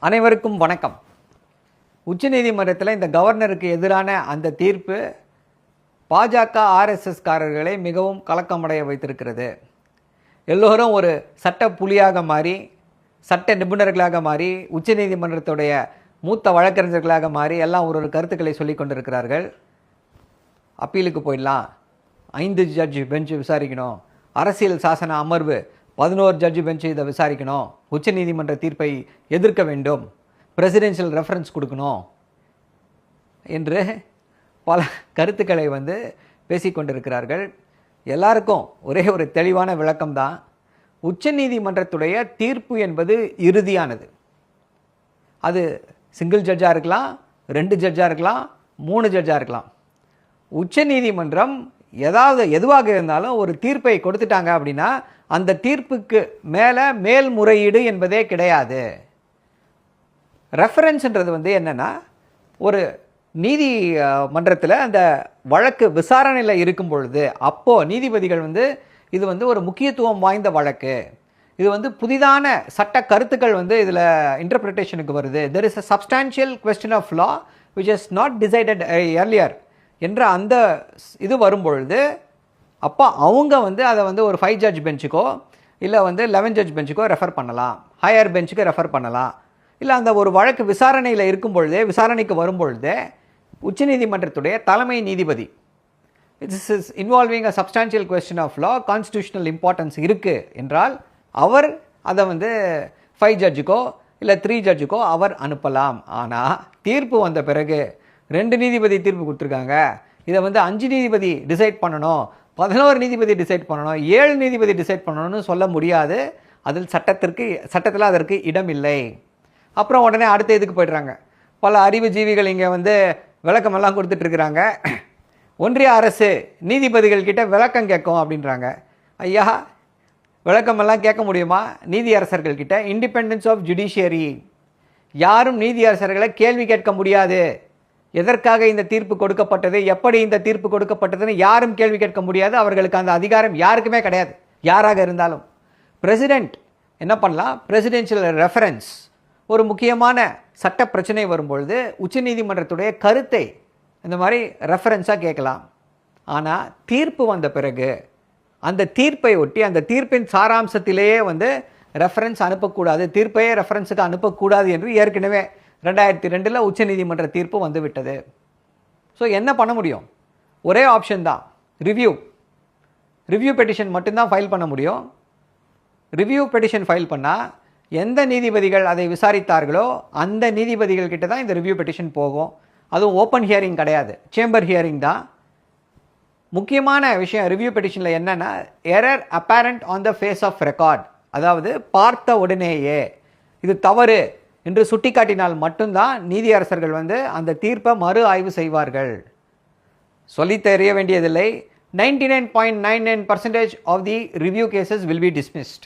அனைவருக்கும் வணக்கம். உச்சநீதிமன்றத்தில் இந்த கவர்னருக்கு எதிரான அந்த தீர்ப்பு பாஜக ஆர்எஸ்எஸ்காரர்களை மிகவும் கலக்கமடைய வைத்திருக்கிறது. எல்லோரும் ஒரு சட்ட புலியாக மாறி சட்ட நிபுணர்களாக மாறி உச்சநீதிமன்றத்துடைய மூத்த வழக்கறிஞர்களாக மாறி எல்லாம் ஒரு ஒரு கருத்துக்களை சொல்லி கொண்டிருக்கிறார்கள். அப்பீலுக்கு போயிடலாம். ஐந்து ஜட்ஜ் பெஞ்சு விசாரிக்கணும். அரசியல் சாசன அமர்வு பதினோரு ஜட்ஜ் பெஞ்சு இதை விசாரிக்கணும். உச்சநீதிமன்ற தீர்ப்பை எதிர்க்க வேண்டும். பிரசிடென்ஷியல் ரெஃபரன்ஸ் கொடுக்கணும். என்று பல கருத்துக்களை வந்து பேசிக்கொண்டிருக்கிறார்கள் எல்லாருக்கும் ஒரே ஒரு தெளிவான விளக்கம்தான் உச்சநீதிமன்றத்துடைய தீர்ப்பு என்பது இறுதியானது. அது சிங்கிள் ஜட்ஜாக இருக்கலாம் ரெண்டு ஜட்ஜாக இருக்கலாம் மூணு ஜட்ஜாக இருக்கலாம். உச்சநீதிமன்றம் ஏதாவது எதுவாக இருந்தாலும் ஒரு தீர்ப்பை கொடுத்துட்டாங்க அப்படின்னா அந்த தீர்ப்புக்கு மேலே மேல்முறையீடு என்பதே கிடையாது. ரெஃபரன்ஸ்ன்றது வந்து என்னென்னா ஒரு நீதி மன்றத்தில் அந்த வழக்கு விசாரணையில் இருக்கும் பொழுது அப்போது நீதிபதிகள் வந்து இது வந்து ஒரு முக்கியத்துவம் வாய்ந்த வழக்கு. இது வந்து புதிதான சட்ட கருத்துக்கள் வந்து இதில் இன்டர்பிரிட்டேஷனுக்கு வருது. There is a substantial question of law which is not decided earlier என்ற அந்த ஸ்- இது வரும்பொழுது அப்போ அவங்க வந்து அதை வந்து ஒரு ஃபைவ் ஜட்ஜ் பெஞ்சுக்கோ இல்லை வந்து லெவன் ஜட்ஜ் பெஞ்சுக்கோ ரெஃபர் பண்ணலாம். ஹையர் பெஞ்சுக்கு ரெஃபர் பண்ணலாம். இல்லை அந்த ஒரு வழக்கு விசாரணையில் இருக்கும் பொழுதே விசாரணைக்கு வரும் பொழுதே உச்சநீதிமன்றத்துடைய தலைமை நீதிபதி it's is involving a substantial question of law constitutional importance இருக்குது என்றால் அவர் அதை வந்து ஃபைவ் ஜட்ஜுக்கோ இல்லை த்ரீ ஜட்ஜுக்கோ அவர் அனுப்பலாம். ஆனால் தீர்ப்பு வந்த பிறகு ரெண்டு நீதிபதி தீர்ப்பு கொடுத்துருக்காங்க. இதை வந்து அஞ்சு நீதிபதி டிசைட் பண்ணணும் பதினோரு நீதிபதி டிசைட் பண்ணணும் ஏழு நீதிபதி டிசைட் பண்ணணும்னு சொல்ல முடியாது. அதில் சட்டத்திற்கு சட்டத்தில் அதற்கு இடம் இல்லை அப்புறம் உடனே அடுத்த இதுக்கு போயிடுறாங்க. பல அறிவுஜீவிகள் இங்கே வந்து விளக்கமெல்லாம் கொடுத்துட்ருக்குறாங்க. ஒன்றிய அரசு நீதிபதிகள் கிட்ட விளக்கம் கேட்கும் அப்படின்றாங்க. ஐயா விளக்கமெல்லாம் கேட்க முடியுமா? நீதியரசர்கள் கிட்ட இண்டிபெண்டன்ஸ் ஆஃப் ஜுடிஷியரி யாரும் நீதியரசர்களை கேள்வி கேட்க முடியாது. எதற்காக இந்த தீர்ப்பு கொடுக்கப்பட்டது எப்படி இந்த தீர்ப்பு கொடுக்கப்பட்டதுன்னு யாரும் கேள்வி கேட்க முடியாது. அவர்களுக்கு அந்த அதிகாரம் யாருக்குமே கிடையாது. யாராக இருந்தாலும். பிரசிடெண்ட் என்ன பண்ணலாம்? பிரசிடென்ஷியல் ரெஃபரன்ஸ் ஒரு முக்கியமான சட்ட பிரச்சனை வரும்பொழுது உச்சநீதிமன்றத்துடைய கருத்தை இந்த மாதிரி ரெஃபரன்ஸாக கேட்கலாம். ஆனால் தீர்ப்பு வந்த பிறகு அந்த தீர்ப்பை ஒட்டி அந்த தீர்ப்பின் சாராம்சத்திலேயே வந்து ரெஃபரன்ஸ் அனுப்பக்கூடாது. தீர்ப்பையே ரெஃபரன்ஸுக்கு அனுப்பக்கூடாது என்று ஏற்கனவே ரெண்டாயிரத்தி ரெண்டில் உச்சநீதிமன்ற தீர்ப்பு வந்துவிட்டது. ஸோ என்ன பண்ண முடியும்? ஒரே ஆப்ஷன் தான். ரிவ்யூ ரிவ்யூ பெட்டிஷன் மட்டும்தான் ஃபைல் பண்ண முடியும். ரிவ்யூ பெட்டிஷன் ஃபைல் பண்ணால் எந்த நீதிபதிகள் அதை விசாரித்தார்களோ அந்த நீதிபதிகள் கிட்ட தான் இந்த ரிவ்யூ பெட்டிஷன் போகும். அதுவும் ஓப்பன் ஹியரிங் கிடையாது. சேம்பர் ஹியரிங் தான். முக்கியமான விஷயம் ரிவ்யூ பெட்டிஷனில் என்னென்னா error apparent on the face of record அதாவது பார்த்த உடனேயே. இது தவறு. என்று சுட்டிக்காட்டினால் மட்டும்தான் நீதியரசர்கள் வந்து அந்த தீர்ப்பை மறு ஆய்வு செய்வார்கள். சொல்லித் தெரிய வேண்டியதில்லை. Ninety nine point nine nine percentage of the review cases will be dismissed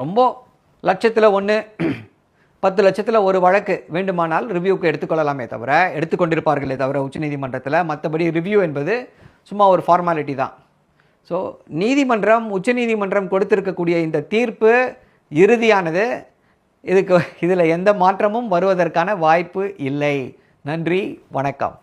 ரொம்ப லட்சத்தில் ஒன்று பத்து லட்சத்தில் ஒரு வழக்கு வேண்டுமானால் ரிவ்யூக்கு எடுத்துக்கொள்ளலாமே தவிர எடுத்துக்கொண்டிருப்பார்களே தவிர உச்சநீதிமன்றத்தில் மற்றபடி ரிவ்யூ என்பது சும்மா ஒரு ஃபார்மாலிட்டி தான். ஸோ நீதிமன்றம் உச்சநீதிமன்றம் கொடுத்திருக்கக்கூடிய இந்த தீர்ப்பு இறுதியானது இதுக்கு இதில் எந்த மாற்றமும் வருவதற்கான வாய்ப்பு இல்லை. நன்றி வணக்கம்.